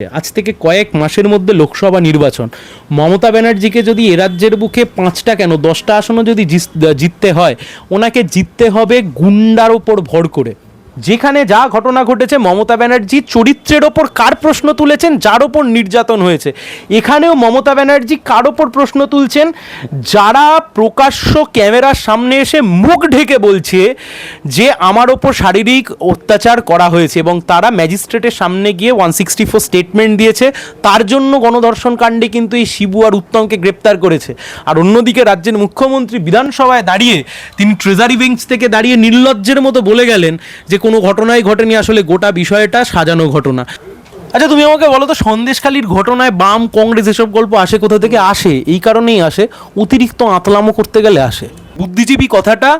আজ থেকে কয়েক মাসের মধ্যে লোকসভা নির্বাচন। মমতা ব্যানার্জিকে যদি এ রাজ্যের বুকে পাঁচটা কেন, দশটা আসনও যদি জিততে হয়, ওনাকে জিততে হবে গুন্ডার ওপর ভর করে। যেখানে যা ঘটনা ঘটেছে, মমতা ব্যানার্জি চরিত্রের ওপর কার প্রশ্ন তুলেছেন, যার ওপর নির্যাতন হয়েছে? এখানেও মমতা ব্যানার্জি কার ওপর প্রশ্ন তুলছেন? যারা প্রকাশ্য ক্যামেরার সামনে এসে মুখ ঢেকে বলছে যে আমার ওপর শারীরিক অত্যাচার করা হয়েছে এবং তারা ম্যাজিস্ট্রেটের সামনে গিয়ে ওয়ান সিক্সটি ফোর স্টেটমেন্ট দিয়েছে, তার জন্য গণধর্ষণ কাণ্ডে কিন্তু এই শিবু আর উত্তমকে গ্রেপ্তার করেছে। আর অন্যদিকে রাজ্যের মুখ্যমন্ত্রী বিধানসভায় দাঁড়িয়ে তিনি ট্রেজারি বেঞ্চ থেকে দাঁড়িয়ে নির্লজ্জের মতো বলে গেলেন যে কোনো ঘটনাই ঘটেনি, আসলে গোটা বিষয়টা সাজানো ঘটনা। আচ্ছা তুমি আমাকে বলো তো, সন্দেশখালির ঘটনায় বাম কংগ্রেস এসব গল্প আসে কোথা থেকে? আসে, এই কারণেই আসে, অতিরিক্ত আতলামো করতে গেলে আসে। বুদ্ধিজীবী কথাটা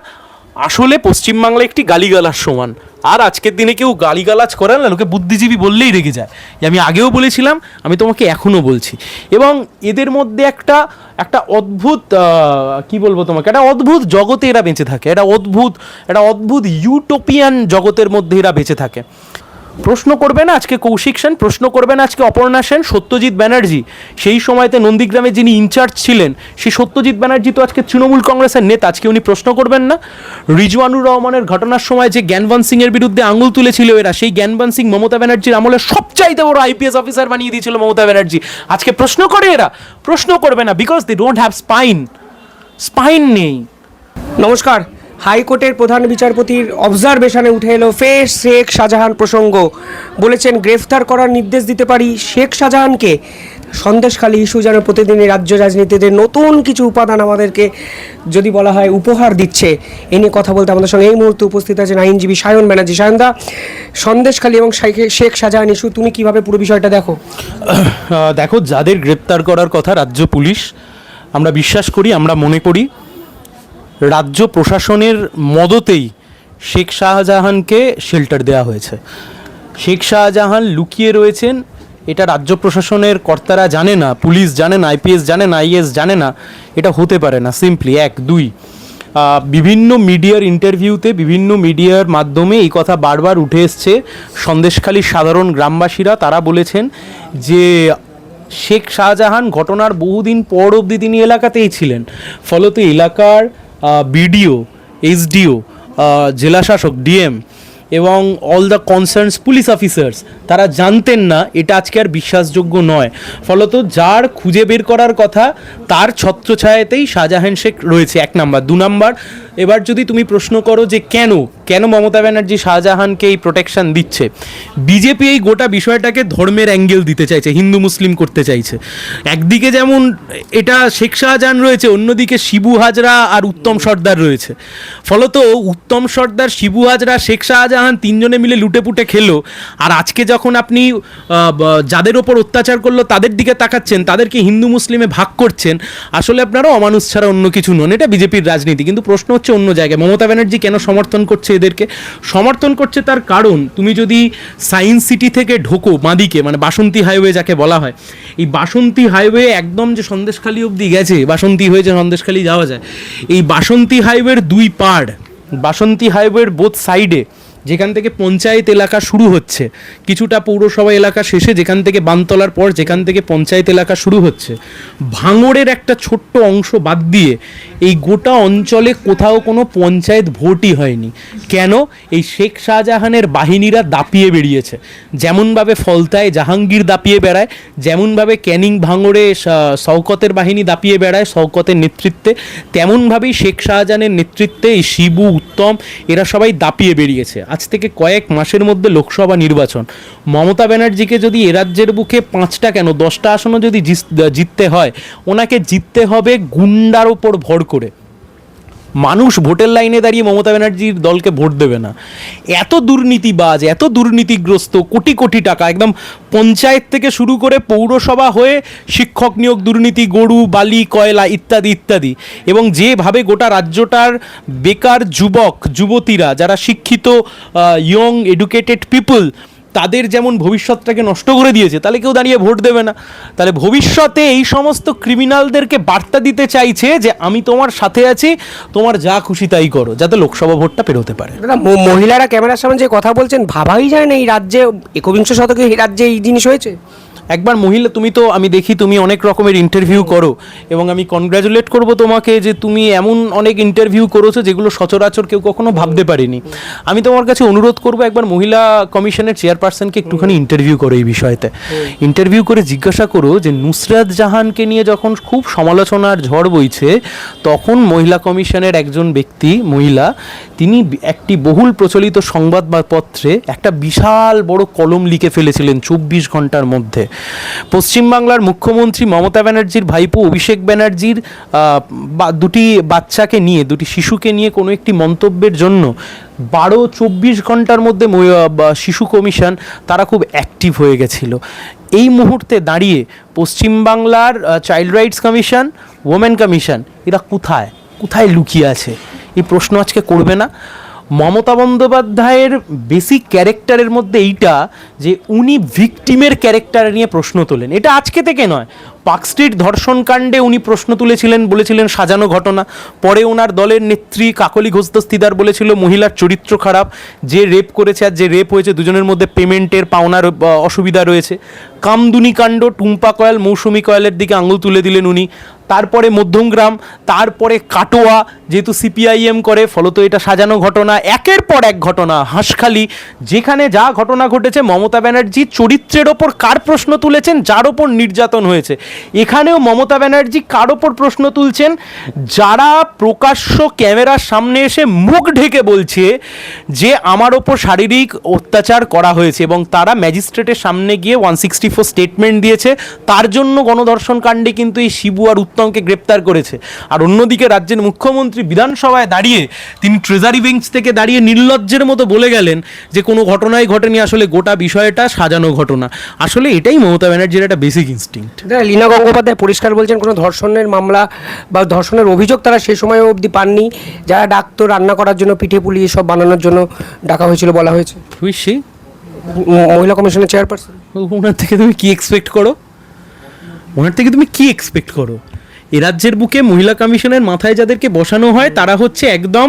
আসলে পশ্চিমবাংলা একটি গালিগালার সমান। আর আজকের দিনে কেউ গালিগালাজ করে না, লোকে বুদ্ধিজীবী বললেই রেগে যায়। যে আমি আগেও বলেছিলাম, আমি তোমাকে এখনও বলছি। এবং এদের মধ্যে একটা একটা অদ্ভুত কি বলব তোমাকে, একটা অদ্ভুত জগতে এরা বেঁচে থাকে। এটা অদ্ভুত, একটা অদ্ভুত ইউটোপিয়ান জগতের মধ্যে এরা বেঁচে থাকে। প্রশ্ন করবে না আজকে কৌশিক সেন, প্রশ্ন করবে না আজকে অপর্ণা সেন, সত্যজিৎ ব্যানার্জি। সেই সময়তে নন্দীগ্রামে যিনি ইনচার্জ ছিলেন, সেই সত্যজিৎ ব্যানার্জি তো আজকে তৃণমূল কংগ্রেসের নেতা, আজকে উনি প্রশ্ন করবেন না। রিজওয়ানুর রহমানের ঘটনার সময় যে জ্ঞানবান সিং এর বিরুদ্ধে আঙুল তুলেছিল এরা, সেই জ্ঞানবান সিং মমতা ব্যানার্জির আমলে সবচাইতে বড় আইপিএস অফিসার বানিয়ে দিয়েছিল মমতা ব্যানার্জি। আজকে প্রশ্ন করে এরা, প্রশ্ন করবে না because they don't have spine spine নেই। নমস্কার। হাইকোর্টের প্রধান বিচারপতির অবজারভেশনে উঠে এলো, ফের শেখ শাহজাহান প্রসঙ্গ। বলেছেন, গ্রেফতার করার নির্দেশ দিতে পারি। শেখ শাহজাহানকে সন্দেশখালী ইস্যু যেন প্রতিদিনই রাজ্য রাজনীতিতে নতুন কিছু উপাদান আমাদেরকে যদি বলা হয় উপহার দিচ্ছে। এ নিয়ে কথা বলতে আমাদের সঙ্গে এই মুহূর্তে উপস্থিত আছেন আইনজীবী সায়ন ব্যানার্জি। সায়নদা সন্দেশখালী এবং শেখ- শাহজাহান ইস্যু, তুমি কীভাবে পুরো বিষয়টা দেখো? দেখো, যাদের গ্রেপ্তার করার কথা রাজ্য পুলিশ, আমরা বিশ্বাস করি, আমরা মনে করি রাজ্য প্রশাসনের মদতেই শেখ শাহজাহানকে শেল্টার দেওয়া হয়েছে। শেখ শাহজাহান লুকিয়ে রয়েছেন, এটা রাজ্য প্রশাসনের কর্তারা জানে না, পুলিশ জানে না, আইপিএস জানে না, আইএস জানে না, এটা হতে পারে না, সিম্পলি, এক, দুই। বিভিন্ন মিডিয়ার ইন্টারভিউতে, বিভিন্ন মিডিয়ার মাধ্যমে এই কথা বারবার উঠে এসছে। সন্দেশখালীর সাধারণ গ্রামবাসীরা তারা বলেছেন যে, শেখ শাহজাহান ঘটনার বহুদিন পর অবধি তিনি এলাকাতেই ছিলেন। ফলত এলাকার বিডিও এইচডিও জেলাশাসক ডিএম এবং all the concerns police officers তারা জানতেন না, এটা আজকে আর বিশ্বাসযোগ্য নয়। ফলত যার খুঁজে বের করার কথা, তার ছত্রছায়াতেই শাহজাহান শেখ রয়েছে, এক নাম্বার। দু নাম্বার, এবার যদি তুমি প্রশ্ন করো যে কেন কেন মমতা ব্যানার্জি শাহজাহানকে এই প্রোটেকশন দিচ্ছে? বিজেপি এই গোটা বিষয়টাকে ধর্মের অ্যাঙ্গেল দিতে চাইছে, হিন্দু মুসলিম করতে চাইছে। একদিকে যেমন এটা শেখ শাহজাহান রয়েছে, অন্যদিকে শিবু হাজরা আর উত্তম সর্দার রয়েছে। ফলত উত্তম সর্দার, শিবু হাজরা, শেখ শাহজাহান তিনজনে মিলে লুটেপুটে খেলো আর আজকে যখন আপনি যাদের ওপর অত্যাচার করল, তাদের দিকে তাকাচ্ছেন, তাদেরকে হিন্দু মুসলিমে ভাগ করছেন, আসলে আপনারা অমানুষ ছাড়া অন্য কিছু নন। এটা বিজেপির রাজনীতি। কিন্তু প্রশ্ন হচ্ছে অন্য জায়গায়। মমতা ব্যানার্জি কেন সমর্থন করছে এদেরকে? সমর্থন করছে তার কারণ, তুমি যদি সায়েন্স সিটি থেকে ঢোকো, বাঁদিকে মানে বাসন্তী হাইওয়ে যাকে বলা হয়, এই বাসন্তী হাইওয়ে একদম যে সন্দেশখালী অবধি গেছে, বাসন্তী হয়ে যে সন্দেশখালী যাওয়া যায়, এই বাসন্তী হাইওয়ের দুই পাড়, বাসন্তী হাইওয়ের বোথ সাইডে যেখান থেকে পঞ্চায়েত এলাকা শুরু হচ্ছে, কিছুটা পৌরসভা এলাকা শেষে যেখান থেকে বানতলার পর যেখান থেকে পঞ্চায়েত এলাকা শুরু হচ্ছে, ভাঙড়ের একটা ছোট্ট অংশ বাদ দিয়ে এই গোটা অঞ্চলে কোথাও কোনো পঞ্চায়েত ভোটই হয়নি। কেন? এই শেখ শাহজাহানের বাহিনীরা দাপিয়ে বেরিয়েছে। যেমনভাবে ফলতায় জাহাঙ্গীর দাপিয়ে বেড়ায়, যেমনভাবে ক্যানিং ভাঙড়ে শওকতের বাহিনী দাপিয়ে বেড়ায় শওকতের নেতৃত্বে, তেমনভাবেই শেখ শাহজাহানের নেতৃত্বে এই শিবু, উত্তম, এরা সবাই দাপিয়ে বেরিয়েছে। আজ থেকে কয়েক মাসের মধ্যে লোকসভা নির্বাচন। মমতা ব্যানার্জিকে যদি এ রাজ্যের বুকে পাঁচটা কেন, দশটা আসনও যদি জিততে হয়, ওনাকে জিততে হবে গুন্ডার ওপর ভর করে। মানুষ ভোটের লাইনে দাঁড়িয়ে মমতা ব্যানার্জির দলকে ভোট দেবে না। এত দুর্নীতিবাজ, এত দুর্নীতিগ্রস্ত, কোটি কোটি টাকা, একদম পঞ্চায়েত থেকে শুরু করে পৌরসভা হয়ে শিক্ষক নিয়োগ, দুর্নীতি, গরু, বালি, কয়লা ইত্যাদি ইত্যাদি। এবং যেভাবে গোটা রাজ্যটার বেকার যুবক, যুবতীরা, যারা শিক্ষিত ইয়ং এডুকেটেড পিপল তাদের যেমন ভবিষ্যৎটাকে নষ্ট করে দিয়েছে, তাহলে কেউ দাঁড়িয়ে ভোট দেবে না। তাহলে ভবিষ্যতে এই সমস্ত ক্রিমিনালদেরকে বার্তা দিতে চাইছে যে, আমি তোমার সাথে আছি, তোমার যা খুশি তাই করো, যাতে লোকসভা ভোটটা পেরোতে পারে। মহিলারা ক্যামেরার সামনে যে কথা বলছেন, ভাবাই যায় না এই রাজ্যে, একবিংশ শতকে এই রাজ্যে এই জিনিস হয়েছে? একবার মহিলা, তুমি তো, আমি দেখি তুমি অনেক রকমের ইন্টারভিউ করো, এবং আমি কনগ্রাচুলেট করব তোমাকে যে তুমি এমন অনেক ইন্টারভিউ করেছ যেগুলো সচরাচর কেউ কখনো ভাবতে পারেনি। আমি তোমার কাছে অনুরোধ করব একবার মহিলা কমিশনের চেয়ারপারসনকে একটুখানি ইন্টারভিউ করো এই বিষয়তে। ইন্টারভিউ করে জিজ্ঞাসা করো যে নুসরাত জাহানকে নিয়ে যখন খুব সমালোচনার ঝড় বইছে, তখন মহিলা কমিশনের একজন ব্যক্তি, মহিলা, তিনি একটি বহুল প্রচলিত সংবাদপত্রে একটা বিশাল বড় কলম লিখে ফেলেছিলেন চব্বিশ ঘণ্টার মধ্যে। পশ্চিমবাংলার মুখ্যমন্ত্রী মমতা ব্যানার্জির ভাইপো অভিষেক ব্যানার্জির দুটি বাচ্চাকে নিয়ে, দুটি শিশুকে নিয়ে কোনো একটি মন্তব্যের জন্য বারো চব্বিশ ঘণ্টার মধ্যে শিশু কমিশন তারা খুব অ্যাক্টিভ হয়ে গেছিল। এই মুহূর্তে দাঁড়িয়ে পশ্চিমবাংলার child rights commission women commission এরা কোথায়? কোথায় লুকিয়ে আছে? এই প্রশ্ন আজকে করবে না। মমতা বন্দ্যোপাধ্যায়ের বেসিক ক্যারেক্টারের মধ্যে এইটা যে উনি ভিকটিমের ক্যারেক্টার নিয়ে প্রশ্ন তোলেন। এটা আজকে থেকে নয়। পার্ক স্ট্রিট ধর্ষণ কাণ্ডে উনি প্রশ্ন তুলেছিলেন, বলেছিলেন সাজানো ঘটনা। পরে ওনার দলের নেত্রী কাকলি ঘোষ দস্তিদার বলেছিল, মহিলার চরিত্র খারাপ, যে রেপ করেছে আর যে রেপ হয়েছে দুজনের মধ্যে পেমেন্টের পাওনার অসুবিধা রয়েছে। কামদুনি কাণ্ড, টুম্পা কয়েল, মৌসুমি কয়েলের দিকে আঙুল তুলে দিলেন উনি। তারপরে মধ্যমগ্রাম, তারপরে কাটোয়া, যেহেতু সিপিআইএম করে, ফলত এটা সাজানো ঘটনা। একের পর এক ঘটনা, হাঁসখালি, যেখানে যা ঘটনা ঘটেছে, মমতা ব্যানার্জি চরিত্রের ওপর কার প্রশ্ন তুলেছেন, যার ওপর নির্যাতন হয়েছে। এখানেও মমতা ব্যানার্জি কার ওপর প্রশ্ন তুলছেন? যারা প্রকাশ্য ক্যামেরার সামনে এসে মুখ ঢেকে বলছে যে আমার ওপর শারীরিক অত্যাচার করা হয়েছে এবং তারা ম্যাজিস্ট্রেটের সামনে গিয়ে ওয়ান সিক্সটি ফোর স্টেটমেন্ট দিয়েছে, তার জন্য গণধর্ষণ কাণ্ডে কিন্তু এই শিবু আর উত্তমকে গ্রেপ্তার করেছে। আর অন্যদিকে রাজ্যের মুখ্যমন্ত্রী বিধানসভায় দাঁড়িয়ে, তিনি ট্রেজারি বেঞ্চ থেকে দাঁড়িয়ে নির্লজ্জের মতো বলে গেলেন যে কোনো ঘটনাই ঘটেনি, আসলে গোটা বিষয়টা সাজানো ঘটনা। আসলে এটাই মমতা ব্যানার্জির একটা বেসিক ইনস্টিংক্ট দাদা, গঙ্গোপাধ্যায় পরিষ্কার বলছেন কোনো ধর্ষণের মামলা বা ধর্ষণের অভিযোগ তারা সে সময় অবধি পাননি। যারা ডাকতো রান্না করার জন্য পিঠে পুলি এসব বানানোর জন্য ডাকা হয়েছিল বলা হয়েছে। মহিলা কমিশনের চেয়ারপারসন। ওনার থেকে তুমি কি এক্সপেক্ট করো? ওনার থেকে তুমি কি এক্সপেক্ট করো? এ রাজ্যের বুকে মহিলা কমিশনের মাথায় যাদেরকে বসানো হয় তারা হচ্ছে একদম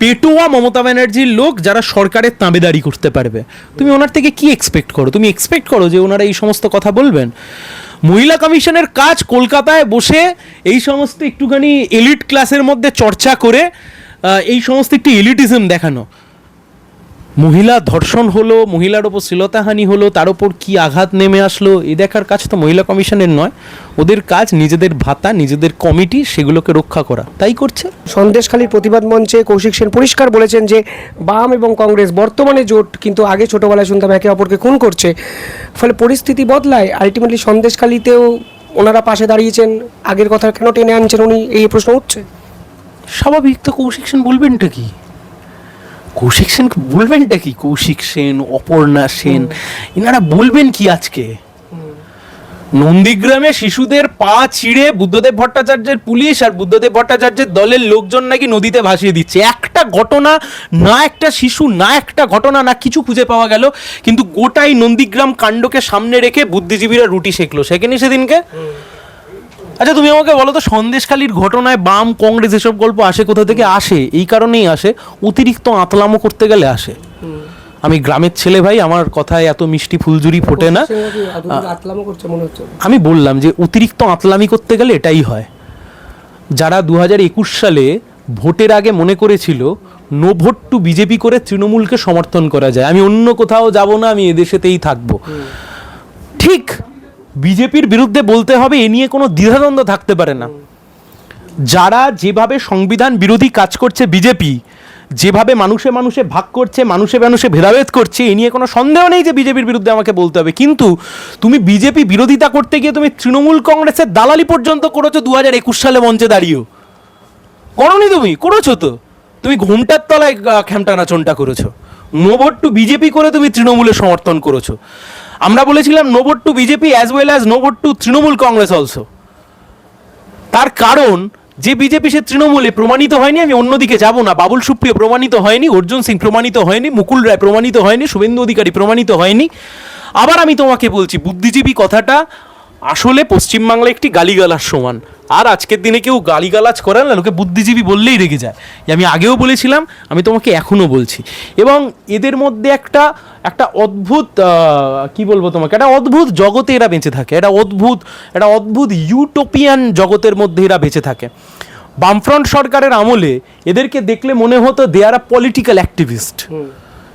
পেটোয়া মমতা ব্যানার্জির লোক যারা সরকারের তাঁবেদারি করতে পারবে। তুমি ওনার থেকে কি এক্সপেক্ট করো? তুমি এক্সপেক্ট করো যে ওনারা এই সমস্ত কথা বলবেন? মহিলা কমিশনের কাজ কলকাতায় বসে এই সমস্ত একটুখানি এলিট ক্লাসের মধ্যে চর্চা করে এই সমস্ত একটি এলিটিজম দেখানো। মহিলা ধর্ষণ হলো মহিলার ওপর শ্লীলতাহানি হলো তার ওপর কি আঘাত নেমে আসলো এ দেখার কাজ তো মহিলা কমিশনের নয়। ওদের কাজ নিজেদের ভাতা নিজেদের কমিটি সেগুলোকে রক্ষা করা। তাই করছে। সন্দেশখালীর প্রতিবাদ মঞ্চে কৌশিক সেন পরিষ্কার বলেছেন যে বাম এবং কংগ্রেস বর্তমানে জোট কিন্তু আগে ছোটবেলায় শুনতাম একে অপরকে খুন করছে। ফলে পরিস্থিতি বদলায়। আলটিমেটলি সন্দেশখালীতেও ওনারা পাশে দাঁড়িয়েছেন। আগের কথা কেন টেনে আনছেন উনি? এই প্রশ্ন উঠছে। স্বাভাবিক তো কৌশিক সেন বলবেনটা কি? কৌশিক সেন বলবেনটা কি? কৌশিক সেন অপর্ণা সেন এনারা বলবেন কি আজকে? নন্দীগ্রামে শিশুদের পা ছিঁড়ে বুদ্ধদেব ভট্টাচার্যের পুলিশ আর বুদ্ধদেব ভট্টাচার্যের দলের লোকজন নাকি নদীতে ভাসিয়ে দিচ্ছে। একটা ঘটনা না একটা শিশু না একটা ঘটনা না কিছু খুঁজে পাওয়া গেল। কিন্তু গোটাই নন্দীগ্রাম কাণ্ডকে সামনে রেখে বুদ্ধিজীবীরা রুটি শেখলো সেখানে সেদিনকে? আচ্ছা তুমি আমাকে বলো তো সন্দেশখালীর ঘটনায় বাম কংগ্রেস এসব গল্প আসে কোথা থেকে? আসে এই কারণেই আসে। অতিরিক্ত আতলামো করতে গেলে আসে। আমি গ্রামের ছেলে ভাই আমার কথায় এত মিষ্টি ফুলজুরি ফোটে না। আমি বললাম যে অতিরিক্ত আতলামি করতে গেলে এটাই হয়। যারা দু হাজার একুশ সালে ভোটের আগে মনে করেছিল নো ভোট টু বিজেপি করে তৃণমূলকে সমর্থন করা যায়। আমি অন্য কোথাও যাব না আমি এদেশেতেই থাকব। ঠিক বিজেপির বিরুদ্ধে বলতে হবে এ নিয়ে কোনো দ্বিধাদ্বন্দ্ব থাকতে পারে না। যারা যেভাবে সংবিধান বিরোধী কাজ করছে বিজেপি যেভাবে মানুষে মানুষে ভাগ করছে মানুষে মানুষে ভেদাভেদ করছে এ নিয়ে কোনো সন্দেহ নেই যে বিজেপির বিরুদ্ধে আমাকে বলতে হবে। কিন্তু তুমি বিজেপি বিরোধিতা করতে গিয়ে তুমি তৃণমূল কংগ্রেসের দালালি পর্যন্ত করেছ দু হাজার একুশ সালে মঞ্চে দাঁড়িয়েও। করনি তুমি করেছ তো। তুমি ঘুমটার তলায় আহ, খ্যামটা নাচনটা করেছ। নো ভোট টু বিজেপি করে তুমি তৃণমূলের সমর্থন করেছ। আমরা বলেছিলাম no to BJP as well as no to Trinamool Congress also তার কারণ, যে বিজেপি সে তৃণমূলে প্রমাণিত হয়নি, আমি অন্যদিকে যাব না। বাবুল সুপ্রিয় প্রমাণিত হয়নি, অর্জুন সিং প্রমাণিত হয়নি, মুকুল রায় প্রমাণিত হয়নি, শুভেন্দু অধিকারী প্রমাণিত হয়নি। আবার আমি তোমাকে বলছি, বুদ্ধিজীবী কথাটা আসলে পশ্চিমবাংলা একটি গালিগালার সমান। আর আজকের দিনে কেউ গালিগালাজ করে না, লোকে বুদ্ধিজীবী বললেই রেগে যায়। যে আমি আগেও বলেছিলাম, আমি তোমাকে এখনও বলছি। এবং এদের মধ্যে একটা একটা অদ্ভুত কি বলব তোমাকে, একটা অদ্ভুত জগতে এরা বেঁচে থাকে। একটা অদ্ভুত একটা অদ্ভুত ইউটোপিয়ান জগতের মধ্যে এরা বেঁচে থাকে। বামফ্রন্ট সরকারের আমলে এদেরকে দেখলে মনে হতো দে আর আ পলিটিক্যাল অ্যাক্টিভিস্ট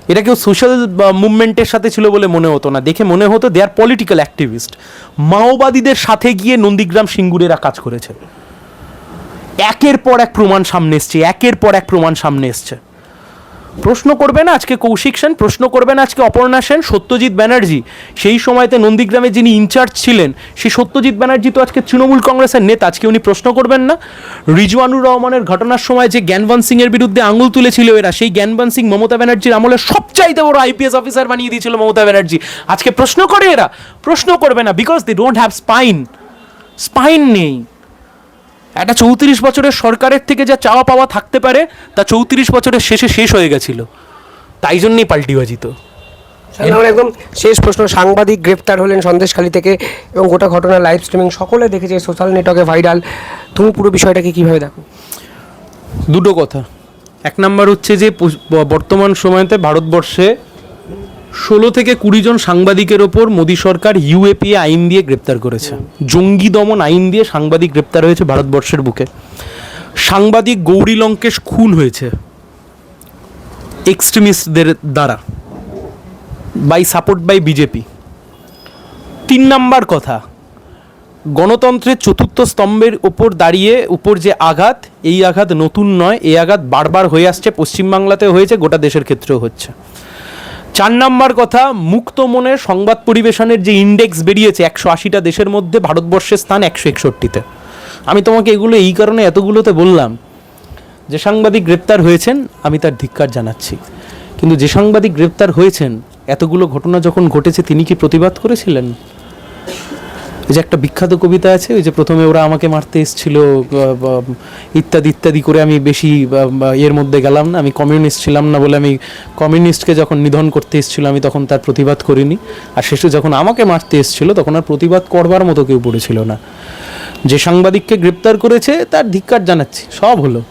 এটা কেউ সোশ্যাল মুভমেন্টের সাথে ছিল বলে মনে হতো না। দেখে মনে হতো দে আর পলিটিক্যাল অ্যাক্টিভিস্ট মাওবাদীদের সাথে গিয়ে নন্দীগ্রাম সিঙ্গুরেরা কাজ করেছে। একের পর এক প্রমাণ সামনে এসছে, একের পর এক প্রমাণ সামনে এসছে। প্রশ্ন করবে না আজকে কৌশিক সেন, প্রশ্ন করবে না আজকে অপর্ণা সেন, সত্যজিৎ ব্যানার্জি। সেই সময়তে নন্দীগ্রামে যিনি ইনচার্জ ছিলেন, সেই সত্যজিৎ ব্যানার্জি তো আজকে তৃণমূল কংগ্রেসের নেতা, আজকে উনি প্রশ্ন করবেন না। রিজওয়ানুর রহমানের ঘটনার সময় যে জ্ঞানবান সিং এর বিরুদ্ধে আঙুল তুলেছিল এরা, সেই জ্ঞানবান সিং মমতা ব্যানার্জির আমলে সবচাইতে বড় আইপিএস অফিসার বানিয়ে দিয়েছিল মমতা ব্যানার্জি। আজকে প্রশ্ন করে এরা, প্রশ্ন করবে না because they don't have spine spine নেই। একটা চৌত্রিশ বছরের সরকারের থেকে যা চাওয়া পাওয়া থাকতে পারে তা চৌত্রিশ বছরের শেষে শেষ হয়ে গেছিল। তাই জন্যই পাল্টিবাজিত আমার একদম শেষ প্রশ্ন সাংবাদিক গ্রেপ্তার হলেন সন্দেশখালী থেকে এবং গোটা ঘটনা লাইভ স্ট্রিমিং সকলে দেখেছে সোশ্যাল নেটওয়ার্কে ভাইরাল তুমি পুরো বিষয়টাকে কীভাবে দেখো? দুটো কথা। এক নাম্বার হচ্ছে যে বর্তমান সময়তে ভারতবর্ষে ষোলো থেকে কুড়ি জন সাংবাদিকের ওপর মোদী সরকার ইউএপিএ আইন দিয়ে গ্রেপ্তার করেছে। জঙ্গি দমন আইন দিয়ে সাংবাদিক গ্রেপ্তার হয়েছে ভারতবর্ষের বুকে। সাংবাদিক গৌরী লঙ্কেশ খুন হয়েছে এক্সট্রিমিস্টদের দ্বারা। By support by BJP. তিন নাম্বার কথা, গণতন্ত্রের চতুর্থ স্তম্ভের ওপর দাঁড়িয়ে, উপর যে আঘাত, এই আঘাত নতুন নয়, এই আঘাত বারবার হয়ে আসছে পশ্চিমবাংলাতে হয়েছে, গোটা দেশের ক্ষেত্রেও হচ্ছে। চার নাম্বার কথা, মুক্ত মনে সংবাদ পরিবেশনের যে ইন্ডেক্স বেরিয়েছে একশো আশিটা দেশের মধ্যে, ভারতবর্ষের স্থান একশো একষট্টিতে। আমি তোমাকে এগুলো এই কারণে এতগুলোতে বললাম, যে সাংবাদিক গ্রেপ্তার হয়েছেন, আমি তার ধিক্কার জানাচ্ছি। কিন্তু যে সাংবাদিক গ্রেপ্তার হয়েছেন, এতগুলো ঘটনা যখন ঘটেছে, তিনি কি প্রতিবাদ করেছিলেন? ওই যে একটা বিখ্যাত কবিতা আছে, ওই যে প্রথমে ওরা আমাকে মারতে এসেছিল ইত্যাদি ইত্যাদি করে আমি বেশি এর মধ্যে গেলাম না, আমি কমিউনিস্ট ছিলাম না বলে আমি কমিউনিস্টকে যখন নিধন করতে এসেছিল, আমি তখন তার প্রতিবাদ করিনি। আর শেষে যখন আমাকে মারতে এসেছিল, তখন আর প্রতিবাদ করবার মতো কেউ পড়েছিল না। যে সাংবাদিককে গ্রেপ্তার করেছে, তার ধিক্কার জানাচ্ছি, সব হলো।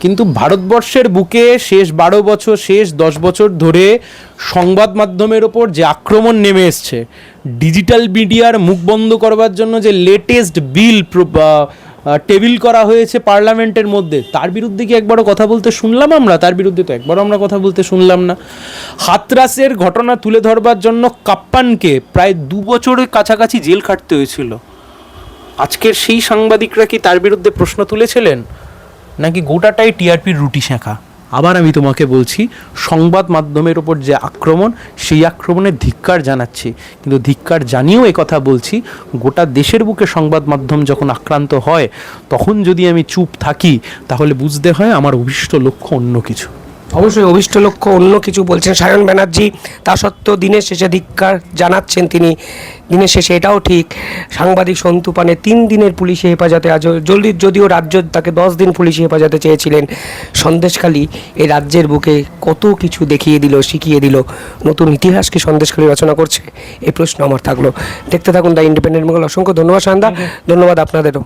কিন্তু ভারতবর্ষের বুকে শেষ বারো বছর, শেষ দশ বছর ধরে সংবাদ মাধ্যমের ওপর যে আক্রমণ নেমে এসছে, ডিজিটাল মিডিয়ার মুখ বন্ধ করবার জন্য যে লেটেস্ট বিল টেবিল করা হয়েছে পার্লামেন্টের মধ্যে, তার বিরুদ্ধে কি একবারও কথা বলতে শুনলাম আমরা? তার বিরুদ্ধে তো একবারও আমরা কথা বলতে শুনলাম না। হাতরাসের ঘটনা তুলে ধরবার জন্য কাপ্পানকে প্রায় দু বছরের কাছাকাছি জেল খাটতে হয়েছিল। আজকের সেই সাংবাদিকরা কি তার বিরুদ্ধে প্রশ্ন তুলেছিলেন? নাকি গোটাটাই টিআরপির রুটি শেখা? আবার আমি তোমাকে বলছি, সংবাদ মাধ্যমের ওপর যে আক্রমণ, সেই আক্রমণের ধিক্কার জানাচ্ছি। কিন্তু ধিক্কার জানিয়েও কথা বলছি, গোটা দেশের বুকে সংবাদ মাধ্যম যখন আক্রান্ত হয়, তখন যদি আমি চুপ থাকি, তাহলে বুঝতে হয় আমার অভিষ্ট লক্ষ্য অন্য কিছু। অবশ্যই অভিষ্ট লক্ষ্য অন্য কিছু বলছেন সায়ন ব্যানার্জি। তা সত্ত্বেও দিনের শেষে ধিক্কার জানাচ্ছেন তিনি। দিনের শেষে এটাও ঠিক। সাংবাদিক সন্তু পানে তিন দিনের পুলিশি হেফাজতে আজ জলদি যদিও রাজ্য তাকে দশ দিন পুলিশি হেফাজতে চেয়েছিলেন। সন্দেশখালী এই রাজ্যের বুকে কত কিছু দেখিয়ে দিল শিখিয়ে দিল। নতুন ইতিহাসকে সন্দেশখালী রচনা করছে? এই প্রশ্ন আমার থাকল। দেখতে থাকুন দ্য ইন্ডিপেন্ডেন্ট বেঙ্গল অসংখ্য ধন্যবাদ সান্দা ধন্যবাদ আপনাদেরও।